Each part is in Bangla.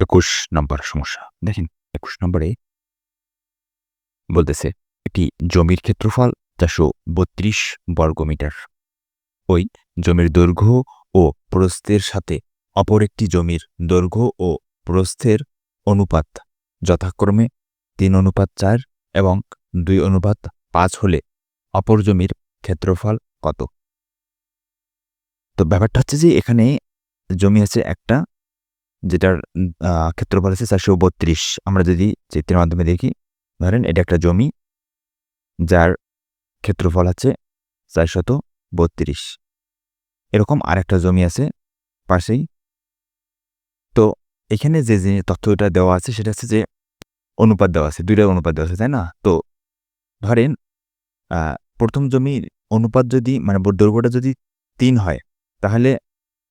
একুশ নম্বর সমস্যা। দেখেন, একুশ নম্বরে বলতেছে, একটি জমির ক্ষেত্রফল চারশো বত্রিশ বর্গমিটার। ওই জমির দৈর্ঘ্য ও প্রস্থের সাথে অপর একটি জমির দৈর্ঘ্য ও প্রস্থের অনুপাত যথাক্রমে তিন অনুপাত চার এবং দুই অনুপাত পাঁচ হলে অপর জমির ক্ষেত্রফল কত? তো ব্যাপারটা হচ্ছে যে, এখানে জমি আছে একটা যেটার ক্ষেত্রফল আছে চারশো বত্রিশ। আমরা যদি চিত্রের মাধ্যমে দেখি, ধরেন এটা একটা জমি, যার ক্ষেত্রফল আছে চারশত বত্রিশ। এরকম আর একটা জমি আছে পাশেই। তো এখানে যে যে তথ্যটা দেওয়া আছে, সেটা হচ্ছে যে অনুপাত দেওয়া আছে দুইটা অনুপাত দেওয়া আছে, তাই না? তো ধরেন প্রথম জমির অনুপাত যদি মানে দৈর্ঘ্যটা যদি তিন হয়, তাহলে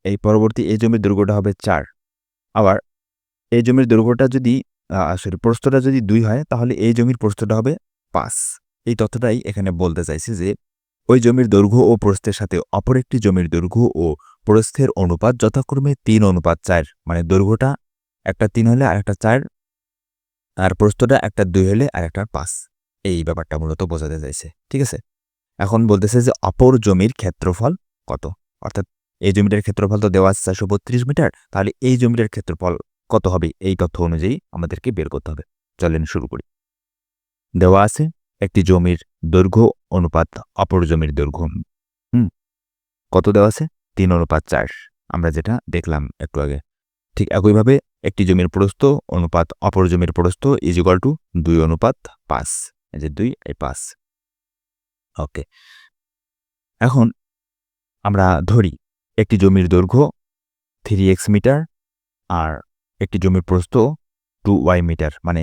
এই পরবর্তী এই জমির দৈর্ঘ্যটা হবে চার। আবার এই জমির দৈর্ঘ্যটা যদি সরি প্রস্থটা যদি দুই হয়, তাহলে এই জমির প্রস্তটা হবে পাঁচ। এই তথ্যটাই এখানে বলতে চাইছি যে, ওই জমির দৈর্ঘ্য ও প্রস্থের সাথে অপর একটি জমির দৈর্ঘ্য ও প্রস্থের অনুপাত যথাক্রমে তিন অনুপাত চার। মানে দৈর্ঘ্যটা একটা তিন হলে আর একটা চার, আর প্রস্থটা একটা দুই হলে আর একটা পাঁচ। এই ব্যাপারটা মূলত বোঝাতে চাইছে। ঠিক আছে? এখন বলতেছে যে অপর জমির ক্ষেত্রফল কত? অর্থাৎ এই জমিটার ক্ষেত্রফল তো দেওয়া আছে চারশো বত্রিশ মিটার, তাহলে এই জমিটার ক্ষেত্রফল কত হবে? এই তথ্য অনুযায়ী আমাদেরকে বের করতে হবে। চলেন শুরু করি। দেওয়া আছে একটি জমির দৈর্ঘ্য অনুপাত অপর জমির দৈর্ঘ্য। হুম, কত দেওয়া আছে? তিন অনুপাত চার। আমরা যেটা দেখলাম একটু আগে। ঠিক একইভাবে একটি জমির প্রস্থ অনুপাত অপর জমির প্রস্থ ইজ ইকুয়াল টু দুই অনুপাত পাঁচ। এই যে দুই, এই পাঁচ। ওকে। এখন আমরা ধরি একটি জমির দৈর্ঘ্য থ্রি এক্স মিটার আর একটি জমির প্রস্থ টু ওয়াই মিটার মানে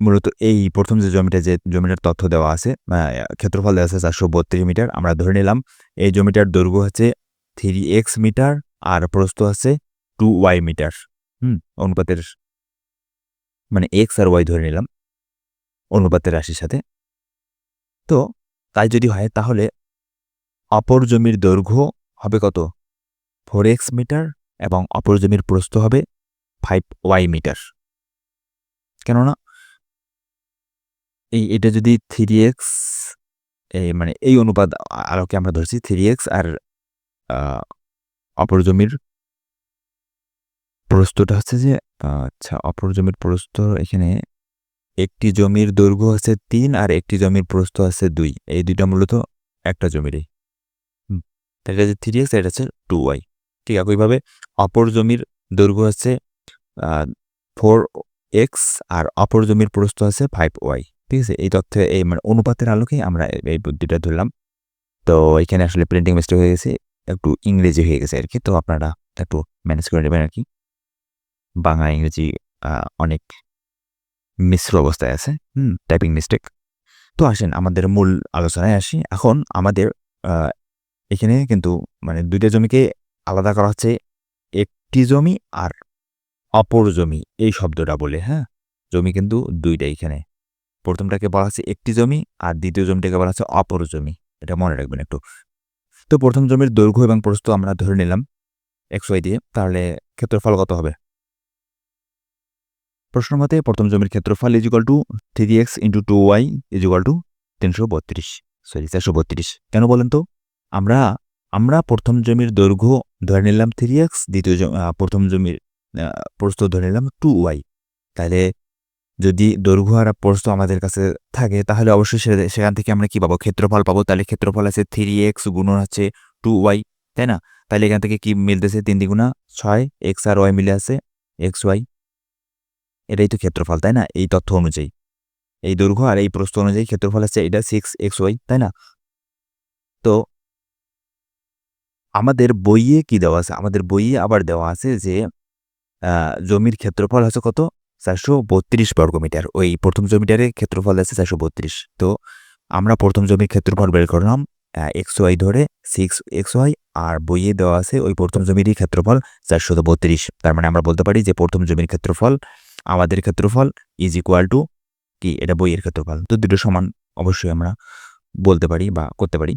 মূলত এই প্রথম যে জমিটা, যে জমিটার তথ্য দেওয়া আছে ক্ষেত্রফল দেওয়া আছে চারশো বত্রিশ মিটার আমরা ধরে নিলাম এই জমিটার দৈর্ঘ্য হচ্ছে থ্রি এক্স মিটার আর প্রস্থ আছে টু ওয়াই মিটার হুম, অনুপাতের মানে এক্স আর ওয়াই ধরে নিলাম অনুপাতের রাশির সাথে। তো তাই যদি হয় তাহলে অপর জমির দৈর্ঘ্য হবে কত? ফোর এক্স মিটার এবং অপর জমির প্রস্থ হবে ফাইভ ওয়াই মিটার কেননা এই এটা যদি থ্রি এক্স এই মানে এই অনুপাত আলোকে আমরা ধরছি থ্রি এক্স আর অপর জমির প্রস্থটা হচ্ছে যে আচ্ছা অপর জমির প্রস্থ এখানে একটি জমির দৈর্ঘ্য আছে তিন আর একটি জমির প্রস্থ আছে দুই। এই দুইটা মূলত একটা জমিরই। এটা হচ্ছে থ্রি এক্স এটা হচ্ছে টু ওয়াই ঠিক একইভাবে অপর জমির দৈর্ঘ্য আছে ফোর এক্স আর অপর জমির প্রস্থ আছে ফাইভ ওয়াই ঠিক আছে? এই তথ্যে, এই মানে অনুপাতের আলোকেই আমরা এই- বুদ্ধিটা ধরলাম। তো এখানে আসলে প্রিন্টিং মিস্টেক হয়ে গেছে, একটু ইংরেজি হয়ে গেছে আর কি, তো আপনারা একটু ম্যানেজ করে নেবেন আর কি। বাংলা, ইংরেজি অনেক মিশ্র অবস্থায় আছে, হুম টাইপিং মিস্টেক তো আসেন, আমাদের মূল আলোচনায় আসি। এখন আমাদের এখানে কিন্তু মানে দুইটা জমিকে আলাদা করা হচ্ছে, একটি জমি আর অপর জমি, এই শব্দটা বলে হ্যাঁ? জমি কিন্তু দুইটা এখানে। প্রথমটাকে বলা হচ্ছে একটি জমি আর দ্বিতীয় জমিটাকে বলা হচ্ছে অপর জমি। এটা মনে রাখবেন একটু। তো প্রথম জমির দৈর্ঘ্য এবং প্রস্থ আমরা ধরে নিলাম ওয়াই দিয়ে, তাহলে ক্ষেত্রফল কত হবে? প্রশ্ন মতে প্রথম জমির ক্ষেত্রফল is equal to three x into two y is equal to তিনশো বত্রিশ সরি চারশো বত্রিশ। কেন বলেন তো? আমরা আমরা প্রথম জমির দৈর্ঘ্য ধরে নিলাম থ্রি এক্স দ্বিতীয় প্রথম জমির প্রস্থ ধরে নিলাম টু ওয়াই তাহলে যদি দৈর্ঘ্য আর প্রস্থ আমাদের কাছে থাকে, তাহলে অবশ্যই সেখান থেকে আমরা কি পাবো? ক্ষেত্রফল পাবো। তাহলে ক্ষেত্রফল আছে থ্রি এক্স গুণন হচ্ছে টু ওয়াই তাই না? তাহলে এখান থেকে কি মিলতেছে? তিন দ্বিগুণা ছয় এক্স আর ওয়াই মিলে আছে এক্স ওয়াই এটাই তো ক্ষেত্রফল, তাই না? এই তথ্য অনুযায়ী। এই দৈর্ঘ্য আর এই প্রস্থ অনুযায়ী ক্ষেত্রফল আছে এটা সিক্স এক্স ওয়াই তাই না? তো আমাদের বইয়ে কি দেওয়া আছে? আমাদের বইয়ে আবার দেওয়া আছে যে জমির ক্ষেত্রফল হচ্ছে কত? চারশো বত্রিশ বর্গমিটার ওই প্রথম জমিটারে ক্ষেত্রফল আছে চারশো বত্রিশ। তো আমরা প্রথম জমির ক্ষেত্রফল বের করলাম এক্স ওয়াই ধরে সিক্স এক্স ওয়াই, আর বইয়ে দেওয়া আছে ওই প্রথম জমিরই ক্ষেত্রফল চারশো বত্রিশ। তার মানে আমরা বলতে পারি যে প্রথম জমির ক্ষেত্রফল, আমাদের ক্ষেত্রফল ইজ ইকুয়াল টু কি? এটা বইয়ের ক্ষেত্রফল। তো দুটো সমান অবশ্যই আমরা বলতে পারি বা করতে পারি।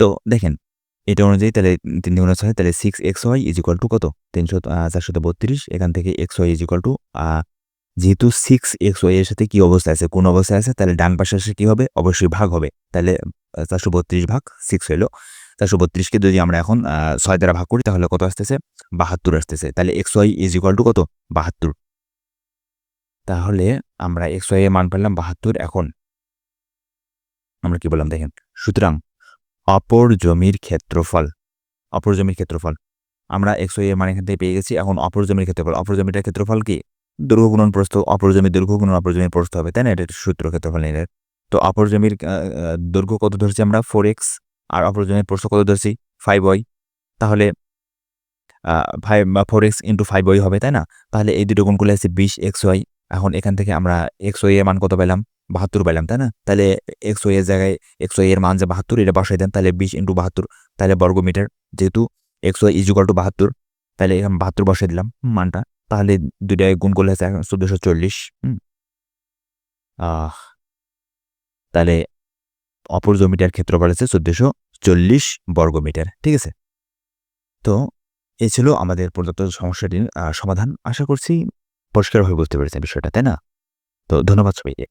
তো দেখেন এটা অনুযায়ী তাহলে তিন দুগুণ ছয়, তাহলে six x y is equal to কত? তিনশো চারশত বত্রিশ, এখান থেকে x y is equal to যেহেতু সিক্স এক্স ওয়াই এর সাথে কি অবস্থায় আছে? কোন অবস্থায় আছে? তাহলে ডান পাশে এসে কি হবে? অবশ্যই ভাগ হবে। তাহলে চারশো বত্রিশ ভাগ সিক্স হলো। চারশো বত্রিশকে যদি আমরা এখন ছয় দ্বারা ভাগ করি, তাহলে কত আসতেছে? বাহাত্তর আসতেছে। তাহলে x y is equal to কত? বাহাত্তর। তাহলে আমরা এক্স ওয়াই এর মান পেলাম বাহাত্তর এখন। আমরা কি বললাম দেখেন? সুতরাং অপর জমির ক্ষেত্রফল। অপর জমির ক্ষেত্রফল। আমরা ওয়াই এর মান এখান থেকে পেয়ে গেছি, এখন অপর জমির ক্ষেত্রফল। অপর জমিটার ক্ষেত্রফল কি? দৈর্ঘ্য প্রস্থ, অপর জমির দৈর্ঘ্য অপর জমির প্রস্থ হবে, তাই না? এটা সূত্র ক্ষেত্রফল নিলে তো অপর জমির দৈর্ঘ্য কত ধরছি আমরা? ফোর এক্স আর অপর জমির প্রস্থ কত ধরছি? ফাইভ ওয়াই তাহলে five four x into five y হবে, তাই না? তাহলে এই দুটো গুণ করলে আছে বিশ এক্স ওয়াই এখন এখান থেকে আমরা এক্স ওয়াই এর মান কত পেলাম? বাহাত্তর পেলাম তাই না? তাহলে একশো এর জায়গায় একশো এর মান যে বাহাত্তর, এটা বসাই দেন তাহলে বিশ ইন্টু বাহাত্তর তাহলে বর্গমিটার, যেহেতু একশো ইজুকাল টু বাহাত্তর তাহলে এখানে বাহাত্তর বসাই দিলাম মানটা, তাহলে দুইটায় গুণ করলে আছে চোদ্দোশো চল্লিশ আহ তাহলে অপর জমিটার ক্ষেত্রফল আছে চোদ্দোশো চল্লিশ বর্গমিটার, ঠিক আছে? তো এই ছিল আমাদের প্রদত্ত সমস্যাটির সমাধান। আশা করছি পরিষ্কারভাবে বুঝতে পেরেছেন বিষয়টা, তাই না? তো ধন্যবাদ সবাইকে।